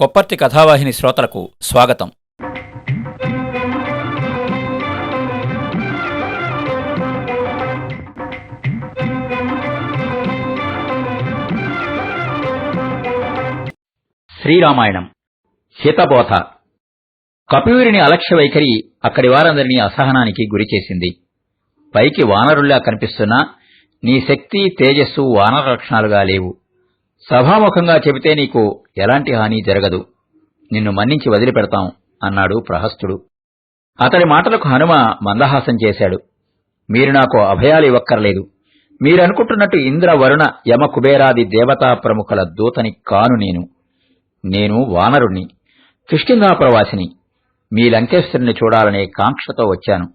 కొప్పర్తి కథావాహిని శ్రోతలకు స్వాగతం. శ్రీరామాయణం. హితబోధ కపివీరిని అలక్ష్య వైఖరి అక్కడి వారందరినీ అసహనానికి గురిచేసింది పైకి వానరుల్లా కనిపిస్తున్నా నీ శక్తి తేజస్సు వానర లక్షణాలుగా లేవు. సభాముఖంగా చెబితే నీకు ఎలాంటి హాని జరగదు. నిన్ను మన్నించి వదిలిపెడతాం అన్నాడు ప్రహస్తుడు. అతడి మాటలకు హనుమ మందహాసం చేశాడు. మీరు నాకు అభయాలు ఇవ్వక్కర్లేదు. మీరనుకుంటున్నట్టు ఇంద్ర వరుణ యమ కుబేరాది దేవతా ప్రముఖుల దూతని కాను నేను. నేను వానరుణ్ణి కిష్కిందాపురవాసిని మీ లంకేశ్వరుని చూడాలనే కాంక్షతో వచ్చాను.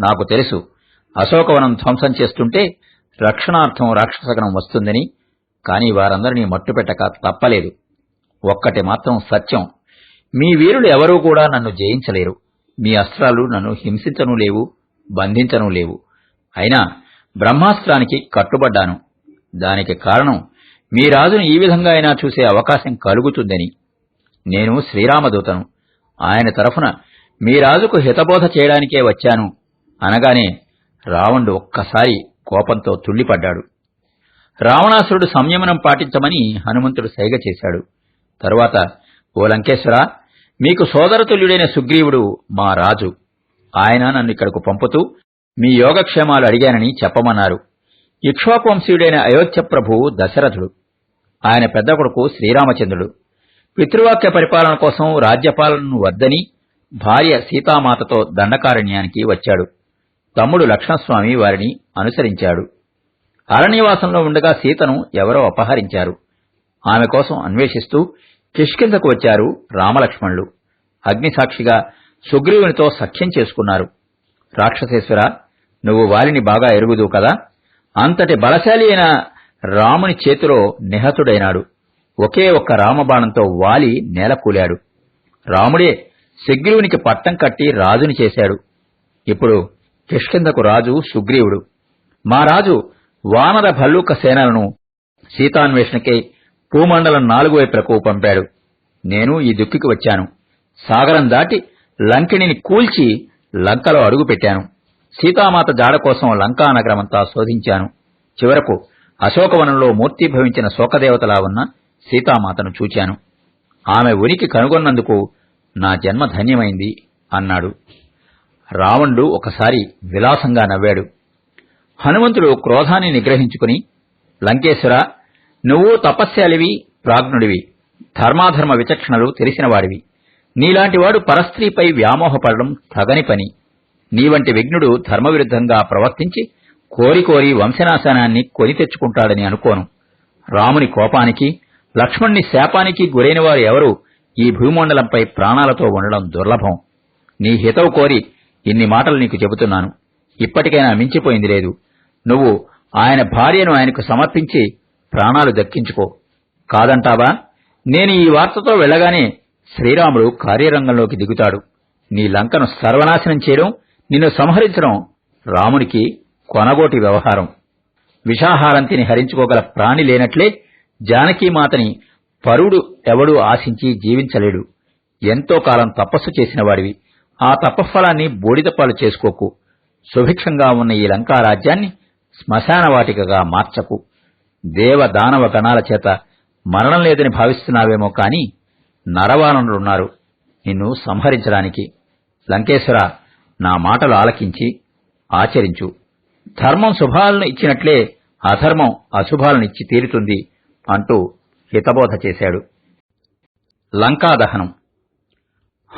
నాకు తెలుసు అశోకవనం ధ్వంసం చేస్తుంటే రక్షణార్థం రాక్షసగణం వస్తుందని కాని వారందరినీ మట్టుపెట్టక తప్పలేదు. ఒక్కటి మాత్రం సత్యం. మీ వీరులు ఎవరూ కూడా నన్ను జయించలేరు. మీ అస్త్రాలు నన్ను హింసించను లేవు బంధించను లేవు. అయినా బ్రహ్మాస్త్రానికి కట్టుబడ్డాను. దానికి కారణం మీ రాజును ఈ విధంగా అయినా చూసే అవకాశం కలుగుతుందని. నేను శ్రీరామదూతను. ఆయన తరఫున మీ రాజుకు హితబోధ చేయడానికే వచ్చాను. అనగానే రావణుడు ఒక్కసారి కోపంతో తుళ్ళిపడ్డాడు రావణాసురుడు సంయమనం పాటించమని హనుమంతుడు సైగ చేశాడు. తరువాత ఓ లంకేశ్వర మీకు సోదరతుల్యుడైన సుగ్రీవుడు మా రాజు. ఆయన నన్ను ఇక్కడకు పంపుతూ మీ యోగక్షేమాలు అడిగానని చెప్పమన్నారు. ఇక్ష్వాకువంశీయుడైన అయోధ్య ప్రభువు దశరథుడు. ఆయన పెద్ద కొడుకు శ్రీరామచంద్రుడు. పితృవాక్య పరిపాలన కోసం రాజ్యపాలనను వద్దని భార్య సీతామాతతో దండకారణ్యానికి వచ్చాడు. తమ్ముడు లక్ష్మణస్వామి వారిని అనుసరించాడు. అరణ్యవాసంలో ఉండగా సీతను ఎవరో అపహరించారు. ఆమె కోసం అన్వేషిస్తూ కిష్కిందకు వచ్చారు రామలక్ష్మణులు. అగ్నిసాక్షిగా సుగ్రీవునితో సఖ్యం చేసుకున్నారు. రాక్షసేశ్వర నువ్వు వారిని బాగా ఎరుగుదు కదా? అంతటి బలశాలి అయిన రాముని చేతిలో నిహతుడైనాడు. ఒకే ఒక్క రామబాణంతో వాలి నేలకూలాడు రాముడే సుగ్రీవునికి పట్టం కట్టి రాజుని చేశాడు. ఇప్పుడు కిష్కిందకు రాజు సుగ్రీవుడు. మా రాజు వానర భల్లూక సేనలను సీతాన్వేషణకై భూమండలం నాలుగు వైపులకు పంపాడు. నేను ఈ దుక్కికి వచ్చాను. సాగరం దాటి లంకిణిని కూల్చి లంకలో అడుగుపెట్టాను సీతామాత జాడ కోసం లంకా నగరమంతా శోధించాను. చివరకు అశోకవనంలో మూర్తిభవించిన శోకదేవతలా ఉన్న సీతామాతను చూచాను. ఆమె ఉనికి కనుగొన్నందుకు నా జన్మ ధన్యమైంది అన్నాడు. రావణుడు ఒకసారి విలాసంగా నవ్వాడు. హనుమంతుడు క్రోధాన్ని నిగ్రహించుకుని లంకేశ్వర నువ్వు తపస్యాలివి ప్రాజ్ఞుడివి ధర్మాధర్మ విచక్షణలు తెలిసినవాడివి. నీలాంటివాడు పరస్త్రీపై వ్యామోహపడడం తగని పని. నీవంటి విఘ్నుడు ధర్మవిరుద్ధంగా ప్రవర్తించి కోరి కోరి వంశనాశనాన్ని కొని తెచ్చుకుంటాడని అనుకోను. రాముని కోపానికి లక్ష్మణ్ణి శాపానికి గురైన వారు ఎవరు ఈ భూమండలంపై ప్రాణాలతో ఉండడం దుర్లభం. నీ హితవు కోరి ఇన్ని మాటలు నీకు చెబుతున్నాను. ఇప్పటికైనా మించిపోయింది లేదు. నువ్వు ఆయన భార్యను ఆయనకు సమర్పించి ప్రాణాలు దక్కించుకో. కాదంటావా? నేను ఈ వార్తతో వెళ్ళగానే శ్రీరాముడు కార్యరంగంలోకి దిగుతాడు. నీ లంకను సర్వనాశనం చేయడం నిన్ను సంహరించడం రామునికి కొనగోటి వ్యవహారం. విషాహారం తిని హరించుకోగల ప్రాణి లేనట్లే జానకీమాతని పరుడు ఎవడూ ఆశించి జీవించలేడు. ఎంతో కాలం తపస్సు చేసినవాడివి ఆ తపఫలాన్ని బూడిదపాలు చేసుకోకు. సుభిక్షంగా ఉన్న ఈ లంకా రాజ్యాన్ని శ్మశాన వాటికగా మార్చకు. దేవ దానవ గణాల చేత మరణం లేదని భావిస్తున్నావేమో కాని నరవానరులున్నారు నిన్ను సంహరించడానికి. లంకేశ్వర నా మాటలు ఆలకించి ఆచరించు. ధర్మం శుభాలను ఇచ్చినట్లే అధర్మం అశుభాలను ఇచ్చి తీరుతుంది అంటూ హితబోధ చేశాడు. లంకాదహనం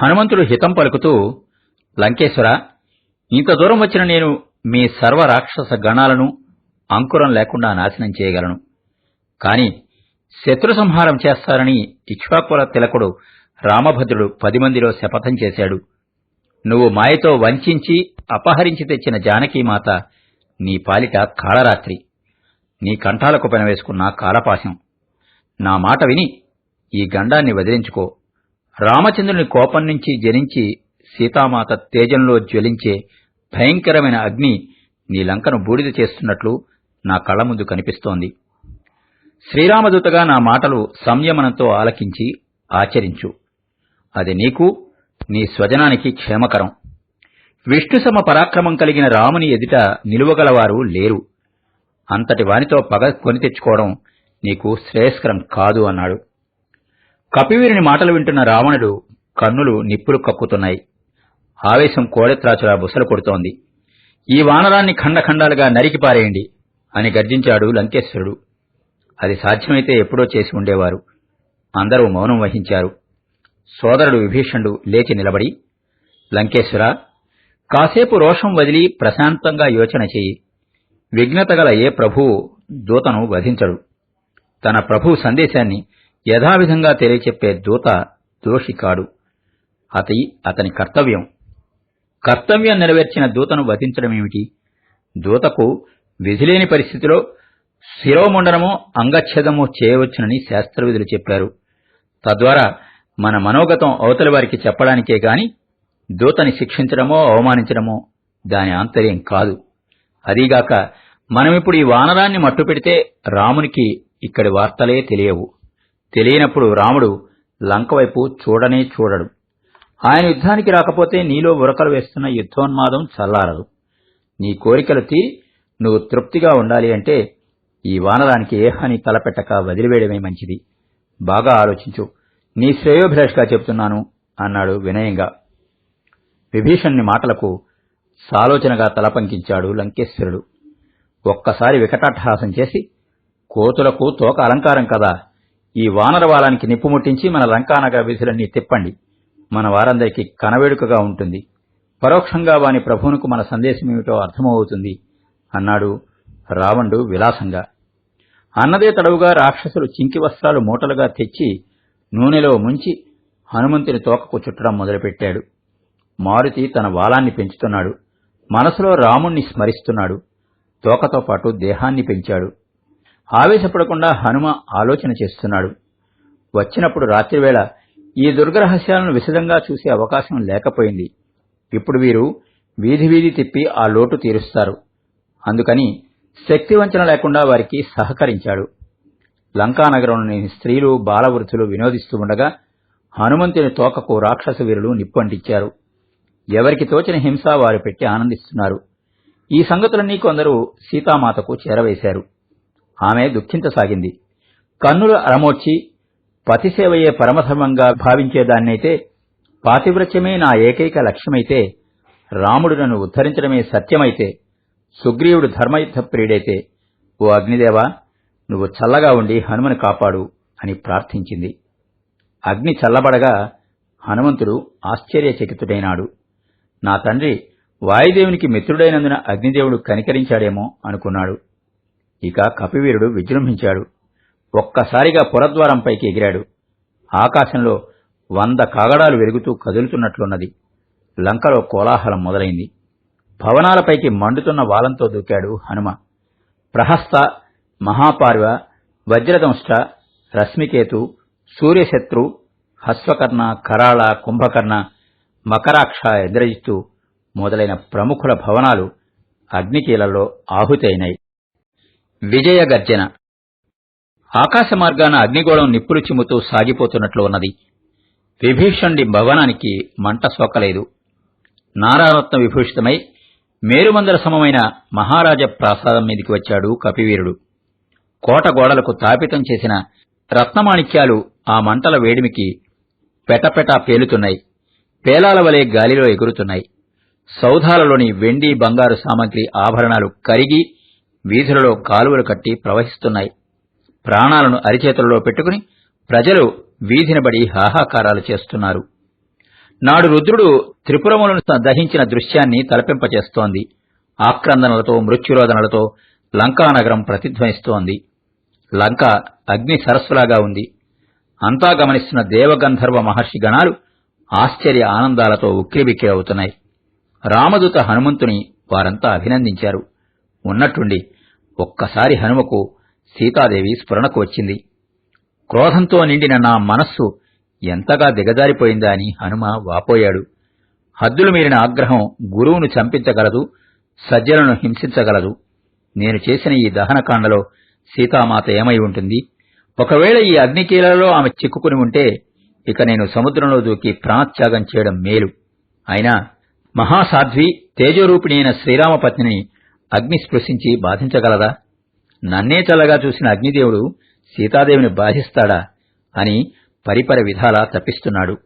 హనుమంతుడు హితం పలుకుతూ లంకేశ్వర ఇంత దూరం వచ్చిన నేను మీ సర్వ రాక్షస గణాలను అంకురం లేకుండా నాశనం చేయగలను. కాని శత్రు సంహారం చేస్తారని ఇక్ష్వాకుల తిలకుడు రామభద్రుడు పది మందిలో శపథం చేశాడు. నువ్వు మాయతో వంచించి అపహరించి తెచ్చిన జానకీమాత నీ పాలిట కాళరాత్రి. నీ కంఠాలకు పెనవేసుకున్న కాలపాశం. నా మాట విని ఈ గండాన్ని వదిలించుకో. రామచంద్రుని కోపం నుంచి జనించి సీతామాత తేజంలో జ్వలించే భయంకరమైన అగ్ని నీ లంకను బూడిద చేస్తున్నట్లు నా కళ్ళ ముందు కనిపిస్తోంది. శ్రీరామదూతగా నా మాటలు సంయమనంతో ఆలకించి ఆచరించు. అది నీకు నీ స్వజనానికి క్షేమకరం. విష్ణు సమ పరాక్రమం కలిగిన రాముని ఎదుట నిలువగలవారు లేరు. అంతటి వానితో పగ కొని తెచ్చుకోవడం నీకు శ్రేయస్కరం కాదు అన్నాడు. కపివీరుని మాటలు వింటున్న రావణుడు కన్నులు నిప్పులు కక్కుతున్నాయి. ఆవేశం కోడెత్రాచులా బుసలు కొడుతోంది. ఈ వానరాన్ని ఖండఖండాలుగా నరికి పారేయండి అని గర్జించాడు లంకేశ్వరుడు. అది సాధ్యమైతే ఎప్పుడో చేసి ఉండేవారు. అందరూ మౌనం వహించారు. సోదరుడు విభీషణుడు లేచి నిలబడి లంకేశ్వర కాసేపు రోషం వదిలి ప్రశాంతంగా యోచన చేయి. విఘ్నత గల ఏ ప్రభువు దూతను వధించడు. తన ప్రభు సందేశాన్ని యథావిధంగా తెలియచెప్పే దూత దోషి కాడు. అతి అతని కర్తవ్యం. కర్తవ్యం నెరవేర్చిన దూతను వధించడమేమిటి దూతకు విధిలేని పరిస్థితిలో శిరోముండనము అంగచ్ఛేదమో చేయవచ్చునని శాస్త్రవిధులు చెప్పారు. తద్వారా మన మనోగతం అవతలి వారికి చెప్పడానికే గాని దూతని శిక్షించడమో అవమానించడమో దాని ఆంతర్యం కాదు. అదీగాక మనమిప్పుడు ఈ వానరాన్ని మట్టుపెడితే రామునికి ఇక్కడి వార్తలే తెలియవు. తెలియనప్పుడు రాముడు లంక వైపు చూడనే చూడడు. ఆయన యుద్ధానికి రాకపోతే నీలో ఉరకలు వేస్తున్న యుద్ధోన్మాదం చల్లారదు. నీ కోరికలు తీరి నువ్వు తృప్తిగా ఉండాలి అంటే ఈ వానరానికి ఏ హాని తలపెట్టక వదిలివేయడమే మంచిది. బాగా ఆలోచించు. నీ శ్రేయోభిలాష్గా చెప్తున్నాను అన్నాడు వినయంగా. విభీషణ్ణి మాటలకు సాలోచనగా తలపంకించాడు లంకేశ్వరుడు. ఒక్కసారి వికటాట్టహాసం చేసి కోతులకు తోక అలంకారం కదా ఈ వానరవాలానికి నిప్పు ముట్టించి మన లంకానగర విధులన్నీ తిప్పండి. మన వారందరికీ కనవేడుకగా ఉంటుంది. పరోక్షంగా వాని ప్రభువునకు మన సందేశమేమిటో అర్థమవుతుంది అన్నాడు రావణుడు విలాసంగా. అన్నదే తడవుగా రాక్షసులు చింకి వస్త్రాలు మూటలుగా తెచ్చి నూనెలో ముంచి హనుమంతుని తోకకు చుట్టడం మొదలుపెట్టాడు. మారుతి తన వాలాన్ని పెంచుతున్నాడు. మనసులో రాముణ్ణి స్మరిస్తున్నాడు. తోకతో పాటు దేహాన్ని పెంచాడు. ఆవేశపడకుండా హనుమ ఆలోచన చేస్తున్నాడు. వచ్చినప్పుడు రాత్రివేళ ఈ దుర్గరహస్యాలను విశదంగా చూసే అవకాశం లేకపోయింది. ఇప్పుడు వీరు వీధి వీధి తిప్పి ఆ లోటు తీరుస్తారు. అందుకని శక్తివంచన లేకుండా వారికి సహకరించాడు. లంకానగరంలోని స్త్రీలు బాలవృద్ధులు వినోదిస్తూ ఉండగా హనుమంతుని తోకకు రాక్షస వీరులు నిప్పంటించారు ఎవరికి తోచిన హింస వారు పెట్టి ఆనందిస్తున్నారు. ఈ సంగతులన్నీ కొందరు సీతామాతకు చేరవేశారు. ఆమె దుఃఖించసాగింది. కన్నులు అరమోడ్చి పతిసేవయే పరమధర్మంగా భావించేదాన్నైతే పాతివ్రత్యమే నా ఏకైక లక్ష్యమైతే రాముడు నన్ను ఉద్ధరించడమే సత్యమైతే సుగ్రీవుడు ధర్మయుద్ధ ప్రియుడైతే ఓ అగ్నిదేవా నువ్వు చల్లగా ఉండి హనుమను కాపాడు అని ప్రార్థించింది. అగ్ని చల్లబడగా హనుమంతుడు ఆశ్చర్యచకితుడైనాడు. నా తండ్రి వాయుదేవునికి మిత్రుడైనందున అగ్నిదేవుడు కనికరించాడేమో అనుకున్నాడు. ఇక కపివీరుడు విజృంభించాడు. ఒక్కసారిగా పురద్వారంపైకి ఎగిరాడు. ఆకాశంలో వంద కాగడాలు వెలుగుతూ కదులుతున్నట్లున్నది. లంకలో కోలాహలం మొదలైంది. భవనాలపైకి మండుతున్న వాలంతో దూకాడు హనుమ. ప్రహస్త మహాపార్వ వజ్రదంష్ట రశ్మికేతు సూర్యశత్రు హస్వకర్ణ కరాళ కుంభకర్ణ మకరాక్ష ఎదురయిస్తూ మొదలైన ప్రముఖుల భవనాలు అగ్నికీలలో ఆహుతైనాయి విజయ గర్జన ఆకాశ మార్గాన అగ్నిగోళం నిప్పులు చిమ్ముతూ సాగిపోతున్నట్లు ఉన్నది. విభీషణుడి భవనానికి మంట సోకలేదు. నారారత్న విభూషితమై మేరుమందర సమమైన మహారాజ ప్రాసాదం మీదికి వచ్చాడు కపివీరుడు. కోట గోడలకు తాపితం చేసిన రత్నమాణిక్యాలు ఆ మంటల వేడిమికి పెటపెటా పేలుతున్నాయి. పేలాల వలె గాలిలో ఎగురుతున్నాయి. సౌధాలలోని వెండి బంగారు సామగ్రి ఆభరణాలు కరిగి వీధులలో కాలువలు కట్టి ప్రవహిస్తున్నాయి. ప్రాణాలను అరిచేతులలో పెట్టుకుని ప్రజలు వీధినబడి హాహాకారాలు చేస్తున్నారు. నాడు రుద్రుడు త్రిపురములను దహించిన దృశ్యాన్ని తలపింపచేస్తోంది. ఆక్రందనలతో మృత్యురోధనలతో లంకానగరం ప్రతిధ్వనిస్తోంది. లంక అగ్ని సరస్సులాగా ఉంది. అంతా గమనిస్తున్న దేవగంధర్వ మహర్షి గణాలు ఆశ్చర్య ఆనందాలతో ఉక్కిరిబిక్కిరి అవుతున్నాయి. రామదూత హనుమంతుని వారంతా అభినందించారు. ఉన్నట్టుండి ఒక్కసారి హనుమకు సీతాదేవి స్ఫురణకు వచ్చింది. క్రోధంతో నిండిన నా మనస్సు ఎంతగా దిగజారిపోయిందా అని హనుమ వాపోయాడు. హద్దులు మీరిన ఆగ్రహం గురువును చంపించగలదు సజ్జలను హింసించగలదు. నేను చేసిన ఈ దహనకాండలో సీతామాత ఏమై ఉంటుంది? ఒకవేళ ఈ అగ్నికీలలో ఆమె చిక్కుకుని ఉంటే ఇక నేను సముద్రంలో దూకి ప్రాణత్యాగం చేయడం మేలు. అయినా మహాసాధ్వి తేజోరూపిణి అయిన శ్రీరామపత్నిని అగ్ని స్పృశించి బాధించగలదా? నన్నే చల్లగా చూసిన అగ్నిదేవుడు సీతాదేవిని బాధిస్తాడా అని పరిపర విధాలా తప్పిస్తున్నాడు.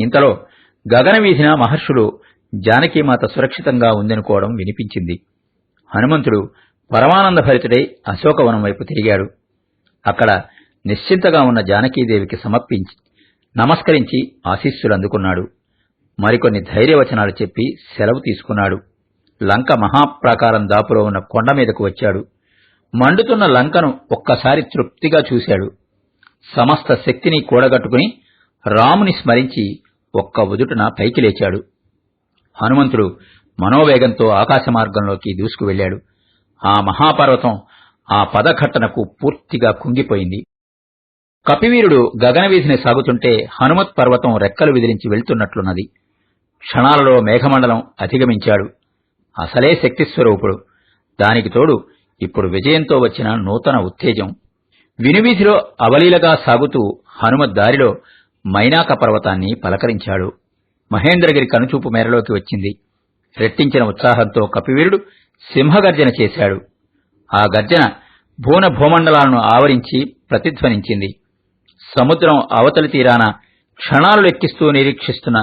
ఇంతలో గగన వీధిన మహర్షులు జానకీమాత సురక్షితంగా ఉందనుకోవడం వినిపించింది. హనుమంతుడు పరమానంద భరితుడై అశోకవనం వైపు తిరిగాడు. అక్కడ నిశ్చింతగా ఉన్న జానకీదేవికి సమర్పించి నమస్కరించి ఆశీస్సులు అందుకున్నాడు మరికొన్ని ధైర్యవచనాలు చెప్పి సెలవు తీసుకున్నాడు. లంక మహాప్రాకారం దాపులో ఉన్న కొండ మీదకు వచ్చాడు. మండుతున్న లంకను ఒక్కసారి తృప్తిగా చూశాడు. సమస్త శక్తిని కూడగట్టుకుని రాముని స్మరించి ఒక్క ఉదుటన పైకి లేచాడు. హనుమంతుడు మనోవేగంతో ఆకాశమార్గంలోకి దూసుకు ఆ మహాపర్వతం ఆ పదఘట్టనకు పూర్తిగా కుంగిపోయింది. కపివీరుడు గగనవీధిని సాగుతుంటే హనుమత్ పర్వతం రెక్కలు విదిలించి వెళ్తున్నట్లున్నది. క్షణాలలో మేఘమండలం అధిగమించాడు. అసలే శక్తిస్వరూపుడు. దానికి తోడు ఇప్పుడు విజయంతో వచ్చిన నూతన ఉత్తేజం. వినువీధిలో అవలీలగా సాగుతూ హనుమత్ దారిలో మైనాక పర్వతాన్ని పలకరించాడు. మహేంద్రగిరి కనుచూపు మేరలోకి వచ్చింది. రెట్టించిన ఉత్సాహంతో కపివీరుడు సింహగర్జన చేశాడు. ఆ గర్జన భూన భూమండలాలను ఆవరించి ప్రతిధ్వనించింది. సముద్రం అవతలి తీరాన క్షణాలు లెక్కిస్తూ నిరీక్షిస్తున్న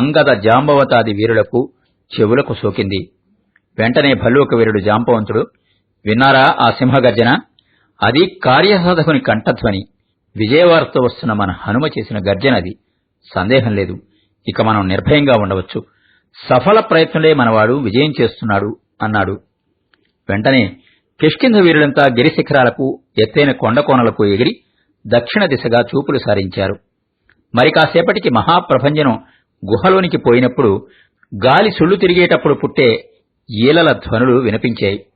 అంగద జాంబవతాది వీరులకు చెవులకు సోకింది. వెంటనే భల్లూక వీరుడు జాంబవంతుడు విన్నారా ఆ సింహగర్జన? అది కార్యసాధకుని కంఠధ్వని. విజయవార్త వస్తున్న మన హనుమ చేసిన గర్జన అది. సందేహం లేదు. ఇక మనం నిర్భయంగా ఉండవచ్చు. సఫల ప్రయత్నలే మనవాడు విజయం చేస్తున్నాడు అన్నాడు. వెంటనే కిష్కింధ వీరులంతా గిరిశిఖరాలకు ఎత్తైన కొండకోనలకు ఎగిరి దక్షిణ దిశగా చూపులు సారించారు. మరి కాసేపటికి మహాప్రభంజనం గుహలోనికి పోయినప్పుడు గాలి సుళ్ళు తిరిగేటప్పుడు పుట్టే ఈలల ధ్వనులు వినిపించాయి.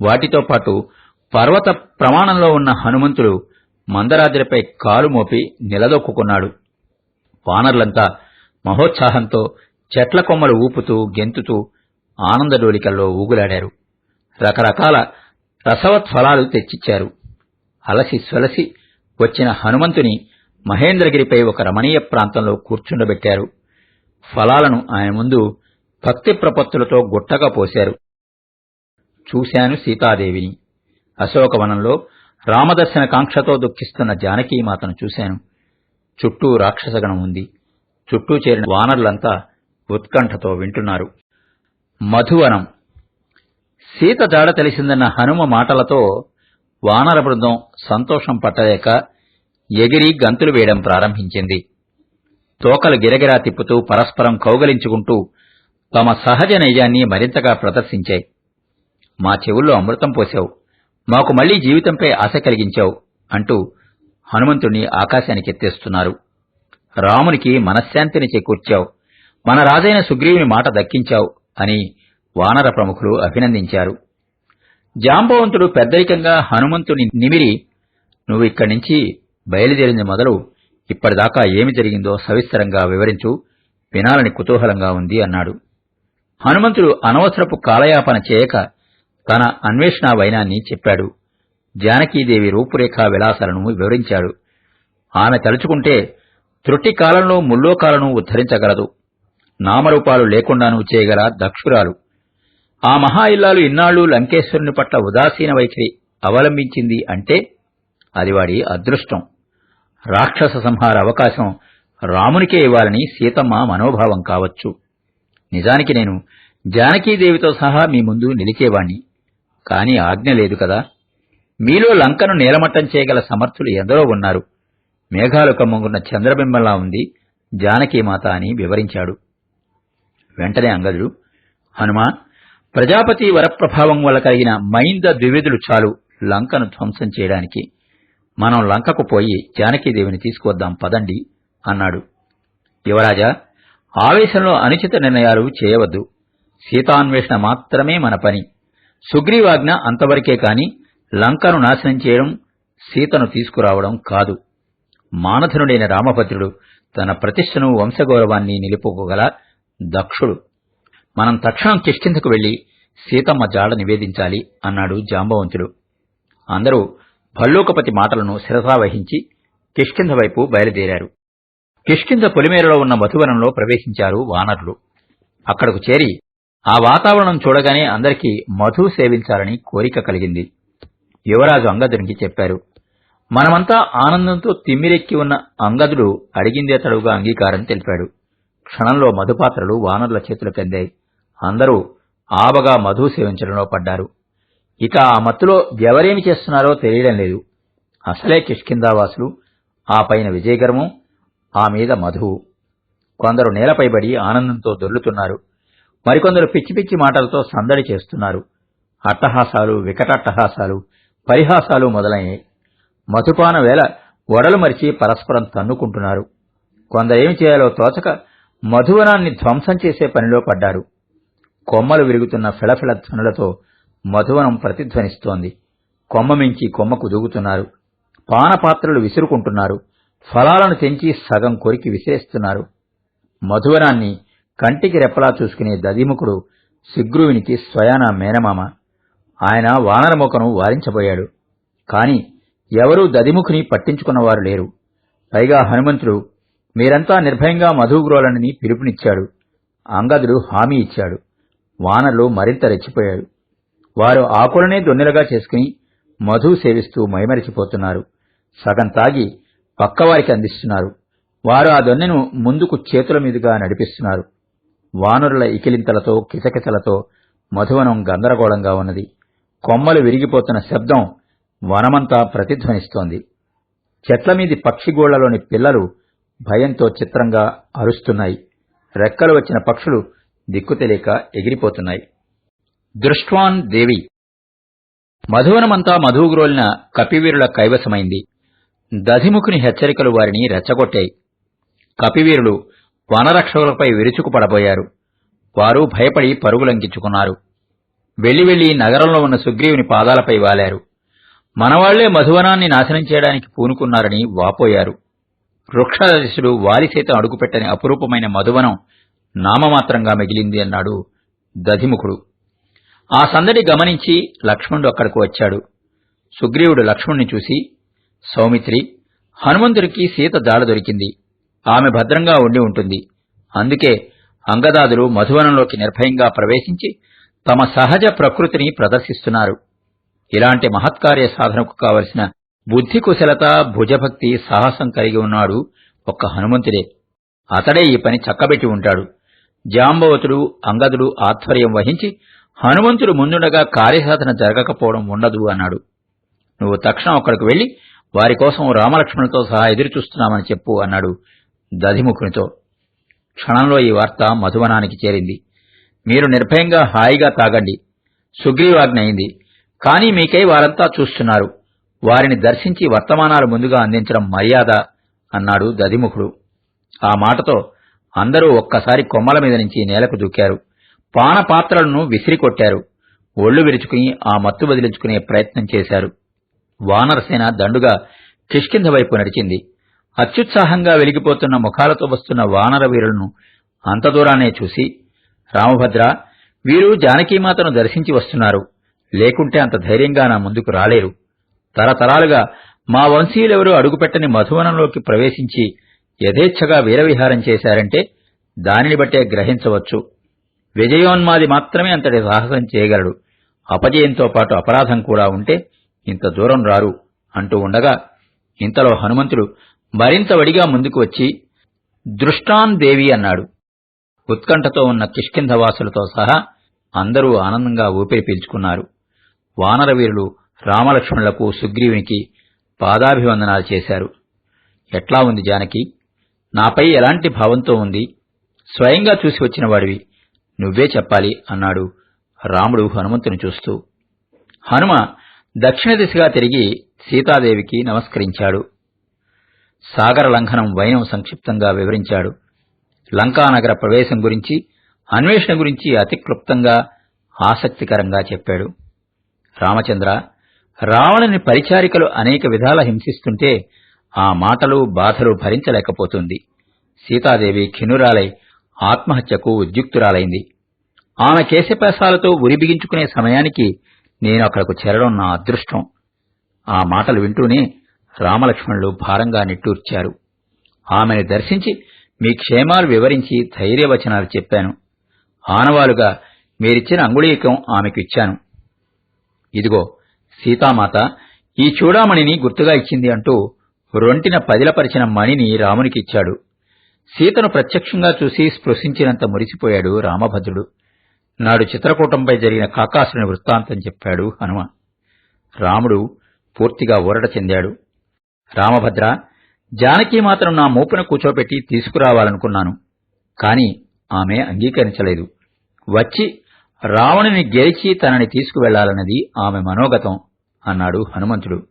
వాటితో పాటు పర్వత ప్రమాణంలో ఉన్న హనుమంతుడు మందరాద్రిపై కాలు మోపి నిలదొక్కున్నాడు. వానర్లంతా మహోత్సాహంతో చెట్ల కొమ్మలు ఊపుతూ గెంతుతూ ఆనందడోలికల్లో ఊగులాడారు. రకరకాల రసవత్ఫలాలు తెచ్చిచ్చారు. అలసి సొలసి వచ్చిన హనుమంతుని మహేంద్రగిరిపై ఒక రమణీయ ప్రాంతంలో కూర్చుండబెట్టారు. ఫలాలను ఆయన ముందు భక్తి ప్రపత్తులతో గుట్టగా పోశారు. చూశాను సీతాదేవిని. అశోకవనంలో రామదర్శన కాంక్షతో దుఃఖిస్తున్న జానకీమాతను చూశాను. చుట్టూ రాక్షసగణం ఉంది. చుట్టూ చేరిన వానరులంతా ఉత్కంఠతో వింటున్నారు. మధువనం. సీత జాడ తెలిసిందన్న హనుమ మాటలతో వానర బృందం సంతోషం పట్టలేక ఎగిరి గంతులు వేయడం ప్రారంభించింది. తోకలు గిరగిరా తిప్పుతూ పరస్పరం కౌగలించుకుంటూ తమ సహజ నైజాన్ని మరింతగా ప్రదర్శించాయి. మా చెవుల్లో అమృతం పోశావు. మాకు మళ్ళీ జీవితంపై ఆశ కలిగించావు అంటూ హనుమంతుణ్ణి ఆకాశానికి ఎత్తేస్తున్నారు. రామునికి మనశ్శాంతిని చేకూర్చావు. మన రాజైన సుగ్రీవుని మాట దక్కించావు అని వానర ప్రముఖులు అభినందించారు. జాంబవంతుడు పెద్దరికంగా హనుమంతుని నిమిరి నువ్వు ఇక్కడి నుంచి బయలుదేరింది మొదలు ఇప్పటిదాకా ఏమి జరిగిందో సవిస్తరంగా వివరించు వినాలని కుతూహలంగా ఉంది అన్నాడు. హనుమంతుడు అనవసరపు కాలయాపన చేయక తన అన్వేషణ వైనాన్ని చెప్పాడు. జానకీదేవి రూపురేఖా విలాసాలను వివరించాడు. ఆమె తలుచుకుంటే త్రుటి కాలంలో ముల్లోకాలను ఉద్ధరించగలదు. నామరూపాలు లేకుండానూ చేయగల దక్షురాలు. ఆ మహా ఇల్లాలు ఇన్నాళ్ళు లంకేశ్వరుని పట్ల ఉదాసీన వైఖరి అవలంబించింది అంటే అది వాడి అదృష్టం. రాక్షస సంహార అవకాశం రామునికే ఇవ్వాలని సీతమ్మ మనోభావం కావచ్చు. నిజానికి నేను జానకీదేవితో సహా మీ ముందు నిలిచేవాణ్ణి. కాని ఆజ్ఞ లేదు కదా. మీలో లంకను నేలమట్టం చేయగల సమర్థులు ఎందరో ఉన్నారు. మేఘాలు కమ్ముకున్న చంద్రబింబంలా ఉంది. జానకీమాత అని వివరించాడు. వెంటనే అంగదుడు హనుమా ప్రజాపతి వరప్రభావం వల్ల కలిగిన మైంద ద్వివిధులు చాలు లంకను ధ్వంసం చేయడానికి. మనం లంకకు పోయి జానకీదేవిని తీసుకువద్దాం పదండి అన్నాడు. యువరాజా ఆవేశంలో అనుచిత నిర్ణయాలు చేయవద్దు. సీతాన్వేషణ మాత్రమే మన పని. సుగ్రీవాజ్ఞ అంతవరకే కాని లంకను నాశనం చేయడం సీతను తీసుకురావడం కాదు. మానధనుడైన రామభద్రుడు తన ప్రతిష్టను వంశగౌరవాన్ని నిలుపుకోగల దక్షుడు. మనం తక్షణం కిష్కిందకు వెళ్ళి సీతమ్మ జాడ నివేదించాలి అన్నాడు జాంబవంతుడు. అందరూ భల్లూకపతి మాటలను శిరసావహించి కిష్కింధ వైపు బయలుదేరారు. కిష్కింద పొలిమేరలో ఉన్న మధువనంలో ప్రవేశించారు వానరులు. అక్కడకు చేరి ఆ వాతావరణం చూడగానే అందరికీ మధు సేవించాలని కోరిక కలిగింది. యువరాజు అంగదునికి చెప్పారు. మనమంతా ఆనందంతో తిమ్మిరెక్కి ఉన్న అంగదుడు అడిగిందే తడుగా అంగీకారం తెలిపాడు. క్షణంలో మధుపాత్రలు వానరుల చేతులకు అందాయి అందరూ ఆబగా మధు సేవించడంలో పడ్డారు. ఇక ఆ మత్తులో ఎవరేమి చేస్తున్నారో తెలియడం లేదు. అసలే కిష్కిందావాసులు ఆ పైన విజయగర్మం ఆ మీద మధువు కొందరు నేలపైబడి ఆనందంతో దొర్లుతున్నారు. మరికొందరు పిచ్చి పిచ్చి మాటలతో సందడి చేస్తున్నారు. అట్టహాసాలు వికటట్టహాసాలు పరిహాసాలు మొదలయ్యాయి మధుపాన వేళ వడలు మరిచి పరస్పరం తన్నుకుంటున్నారు. కొందరేమి చేయాలో తోచక మధువనాన్ని ధ్వంసం చేసే పనిలో పడ్డారు. కొమ్మలు విరుగుతున్న ఫిళఫిళ ధ్వనులతో మధువనం ప్రతిధ్వనిస్తోంది. కొమ్మ మించి కొమ్మకు దూగుతున్నారు పానపాత్రలు విసురుకుంటున్నారు. ఫలాలను తెంచి సగం కొరికి విసిరేస్తున్నారు. మధువనాన్ని కంటికి రెప్పలా చూసుకునే దదిముఖుడు సిగ్రువినికి స్వయాన మేనమామ. ఆయన వానరముఖను వారించబోయాడు. కాని ఎవరూ దదిముఖుని పట్టించుకున్నవారు లేరు. పైగా హనుమంతుడు మీరంతా నిర్భయంగా మధుగ్రోలనని పిలుపునిచ్చాడు. అంగదుడు హామీ ఇచ్చాడు. వానరులు మరింత రెచ్చిపోయాడు వారు ఆకులనే దొన్నెలుగా చేసుకుని మధు సేవిస్తూ మైమరిచిపోతున్నారు. సగం తాగి పక్కవారికి అందిస్తున్నారు. వారు ఆ దొన్నెను ముందుకు చేతుల మీదుగా నడిపిస్తున్నారు. వానరుల ఇకిలింతలతో కిసకిసలతో మధువనం గందరగోళంగా ఉన్నది. కొమ్మలు విరిగిపోతున్న శబ్దం వనమంతా ప్రతిధ్వనిస్తోంది. చెట్లమీది పక్షిగోళ్ళలోని పిల్లలు భయంతో చిత్రంగా అరుస్తున్నాయి. రెక్కలు వచ్చిన పక్షులు దిక్కుతెలియక ఎగిరిపోతున్నాయి. దృష్ట్వాన్ దేవి. మధువనమంతా మధుగ్రోలిన కపివీరుల కైవసమైంది. దధిముఖుని హెచ్చరికలు వారిని రెచ్చగొట్టాయి. కపివీరులు వనరక్షకులపై విరుచుకు పడబోయారు వారు భయపడి పరుగులంకించుకున్నారు వెళ్ళి వెళ్ళి నగరంలో ఉన్న సుగ్రీవుని పాదాలపై వాలారు. మనవాళ్ళే మధువనాన్ని నాశనం చేయడానికి పూనుకున్నారని వాపోయారు. వృక్షదశుడు వాలి సైతం అడుగుపెట్టని అపురూపమైన మధువనం నామమాత్రంగా మిగిలింది అన్నాడు దధిముఖుడు. ఆ సందడి గమనించి లక్ష్మణుడు అక్కడకు వచ్చాడు. సుగ్రీవుడు లక్ష్మణ్ణి చూసి సౌమిత్రి హనుమంతుడికి సీత జాడ దొరికింది. ఆమె భద్రంగా ఉండి ఉంటుంది. అందుకే అంగదాదులు మధువనంలోకి నిర్భయంగా ప్రవేశించి తమ సహజ ప్రకృతిని ప్రదర్శిస్తున్నారు. ఇలాంటి మహత్కార్య సాధనకు కావలసిన బుద్ధి కుశలత భుజభక్తి సాహసం కలిగి ఉన్నాడు ఒక్క హనుమంతుడే. అతడే ఈ పని చక్కబెట్టి ఉంటాడు. జాంబవతుడు అంగదుడు ఆధ్వర్యం వహించి హనుమంతుడు ముందుండగా కార్యసాధన జరగకపోవడం ఉండదు అన్నాడు. నువ్వు తక్షణం అక్కడికి వెళ్ళి వారి కోసం రామలక్ష్మణులతో సహా ఎదురుచూస్తున్నామని చెప్పు అన్నాడు దధిముఖునితో క్షణంలో ఈ వార్త మధువనానికి చేరింది. మీరు నిర్భయంగా హాయిగా తాగండి. సుగ్రీవాజ్ఞ అయింది. కానీ మీకై వారంతా చూస్తున్నారు. వారిని దర్శించి వర్తమానాలు ముందుగా అందించడం మర్యాద అన్నాడు దధిముఖుడు. ఆ మాటతో అందరూ ఒక్కసారి కొమ్మల మీద నుంచి నేలకు దూకారు. పానపాత్రలను విసిరికొట్టారు ఒళ్ళు విరుచుకుని ఆ మత్తు వదిలించుకునే ప్రయత్నం చేశారు. వానరసేన దండుగా కిష్కింధ వైపు నడిచింది. అత్యుత్సాహంగా వెలిగిపోతున్న ముఖాలతో వస్తున్న వానర వీరులను అంత దూరానే చూసి రామభద్ర వీరు జానకీమాతను దర్శించి వస్తున్నారు. లేకుంటే అంత ధైర్యంగా నా ముందుకు రాలేరు. తరతరాలుగా మా వంశీయులెవరూ అడుగుపెట్టని మధువనంలోకి ప్రవేశించి యథేచ్ఛగా వీరవిహారం చేశారంటే దానిని బట్టే గ్రహించవచ్చు. విజయోన్మాది మాత్రమే అంతటి సాహసం చేయగలడు. అపజయంతో పాటు అపరాధం కూడా ఉంటే ఇంత దూరం రారు అంటూ ఉండగా ఇంతలో హనుమంతుడు మరింత వడిగా ముందుకు వచ్చి దృష్టాన్ దేవి అన్నాడు. ఉత్కంఠతో ఉన్న కిష్కింధవాసులతో సహా అందరూ ఆనందంగా ఊపిరి పీల్చుకున్నారు. వానరవీరులు రామలక్ష్మణులకు సుగ్రీవునికి పాదాభివందనాలు చేశారు. ఎట్లా ఉంది జానకి? నాపై ఎలాంటి భావంతో ఉంది? స్వయంగా చూసి వచ్చిన వాడివి. నువ్వే చెప్పాలి అన్నాడు రాముడు హనుమంతుని చూస్తూ. హనుమ దక్షిణ దిశగా తిరిగి సీతాదేవికి నమస్కరించాడు. సాగర లంఘనం వైనం సంక్షిప్తంగా వివరించాడు. లంకానగర ప్రవేశం గురించి అన్వేషణ గురించి అతి క్లుప్తంగా ఆసక్తికరంగా చెప్పాడు. రామచంద్ర రావణుని పరిచారికలు అనేక విధాల హింసిస్తుంటే ఆ మాటలు బాధలు భరించలేకపోతుంది. సీతాదేవి ఖినురాలై ఆత్మహత్యకు ఉద్యుక్తురాలైంది. ఆమె కేశపాసాలతో ఉరిబిగించుకునే సమయానికి నేను అక్కడకు చేరడం నా అదృష్టం. ఆ మాటలు వింటూనే రామలక్ష్మణులు భారంగా నిట్టూర్చారు. ఆమెను దర్శించి మీ క్షేమాలు వివరించి ధైర్యవచనాలు చెప్పాను. ఆనవాలుగా మీరిచ్చిన అంగుళీకం ఆమెకు ఇచ్చాను ఇదిగో సీతామాత ఈ చూడామణిని గుర్తుగా ఇచ్చింది అంటూ రొంటిన పదిలపరిచిన మణిని రామునికిచ్చాడు. సీతను ప్రత్యక్షంగా చూసి స్పృశించినంత మురిసిపోయాడు రామభద్రుడు. నాడు చిత్రకూటంపై జరిగిన కాకాసుని వృత్తాంతం చెప్పాడు హనుమ. రాముడు పూర్తిగా ఊరట చెందాడు. రామభద్ర జానకి మాత్రం నా మూపున కూర్చోపెట్టి తీసుకురావాలనుకున్నాను. కాని ఆమె అంగీకరించలేదు. వచ్చి రావణుని గెలిచి తనని తీసుకువెళ్ళాలన్నది ఆమె మనోగతం అన్నాడు హనుమంతుడు.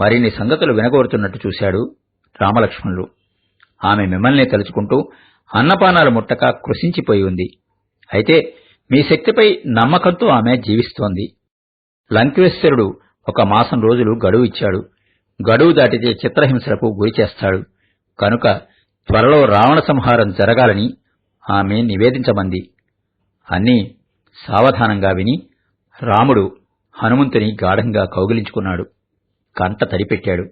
మరిన్ని సంగతులు వినగోరుతున్నట్టు చూశాడు రామలక్ష్మణులు. ఆమె మిమ్మల్ని తలుచుకుంటూ అన్నపానాలు ముట్టక కృషించిపోయి ఉంది. అయితే మీ శక్తిపై నమ్మకంతో ఆమె జీవిస్తోంది. లంకేశ్వరుడు ఒక మాసం రోజులు గడువు ఇచ్చాడు. గడువు దాటితే చిత్రహింసలకు గురి చేస్తాడు. కనుక త్వరలో రావణ సంహారం జరగాలని ఆమె నివేదించమంది. అన్నీ సావధానంగా విని రాముడు హనుమంతుని గాఢంగా కౌగిలించుకున్నాడు. కంట తడిపెట్టాడు.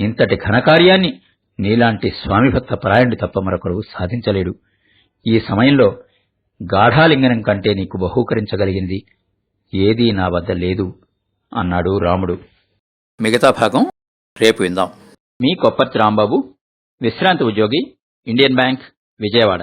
ఇంతటి ఘనకార్యాన్ని నీలాంటి స్వామిభక్త పరాయణుడు తప్ప మరొకరు సాధించలేడు. ఈ సమయంలో గాఢాలింగనం కంటే నీకు బహూకరించగలిగింది. ఏదీ నా వద్ద లేదు అన్నాడు రాముడు. మిగతా భాగం రేపు విందాం. మీ కొప్పర్తి రాంబాబు విశ్రాంతి ఉద్యోగి ఇండియన్ బ్యాంక్ విజయవాడ.